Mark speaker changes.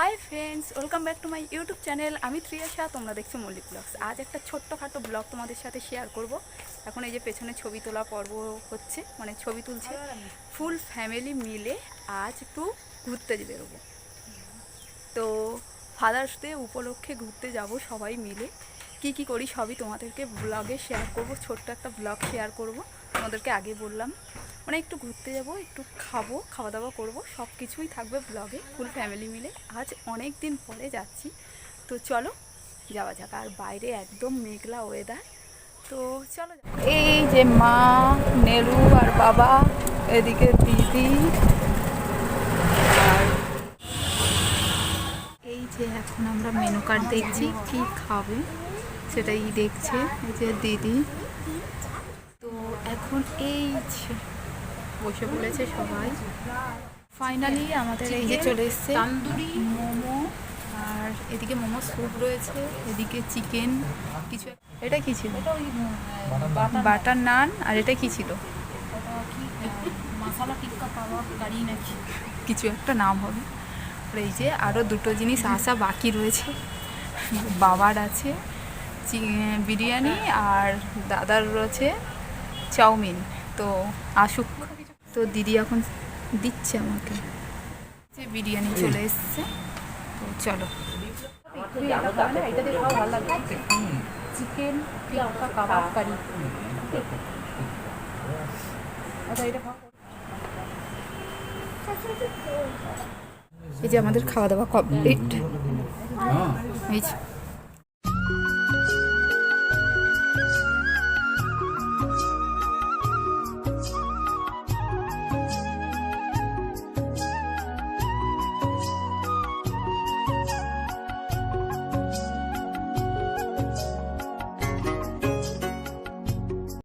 Speaker 1: Hi friends welcome back to my YouTube channel আমি ত্রিয়াশা তোমরা দেখছ মল্লিক ব্লগস আজ একটা ছোট্টখাটো ব্লগ তোমাদের সাথে শেয়ার করব। এখন এই যে পেছনে ছবি তোলা পর্ব হচ্ছে মানে ছবি তুলছে। ফুল ফ্যামিলি মিলে আজ একটু ঘুরতে বেরোবো। তো ফাদার্স ডে উপলক্ষে ঘুরতে যাব সবাই মিলে। কি কি করি সবই তোমাদেরকে ব্লগে শেয়ার করব ছোট্ট একটা ব্লগ শেয়ার করব। তোমাদেরকে আগে বললাম। মানে একটু ঘুরতে যাব, একটু খাব খাওয়া দাওয়া করব সব কিছুই থাকবে ব্লগে ফুল ফ্যামিলি মিলে। আজ অনেক দিন পরে যাচ্ছি। তো চলো, যাওয়া যাক। আর বাইরে একদম মেঘলা ওয়েদার তো চলো এই যে মা নেলু আর বাবা, এদিকে দিদি। এই যে এখন আমরা মেনু কার্ড দেখছি, কি খাবে সেটাই দেখছে। এই যে দিদি। তো এখন এই বসে পড়েছে সবাই। ফাইনালি আমাদের এই যে চলে এসছে। তান্দুরি মোমো আর এদিকে মোমো স্যুপ রয়েছে এদিকে চিকেন কিছু এটা কি ছিল? বাটার নান। আর এটা কি ছিল?
Speaker 2: মশলা টিক্কা কাবাব কারি নাকি?
Speaker 1: কিছু একটা নাম হবে। আর এই যে আরও দুটো জিনিস আসা বাকি রয়েছে। বাবার আছে চি- বিরিয়ানি আর দাদার রয়েছে চাউমিন। তো আসুক। তো দিদি এখন দিচ্ছে আমাকে। যে বিরিয়ানি চলে এসছে। তো চলো।
Speaker 2: চিকেন কাবাব কারি
Speaker 1: এই যে আমাদের খাওয়া দাওয়া কমপ্লিট। এই যে।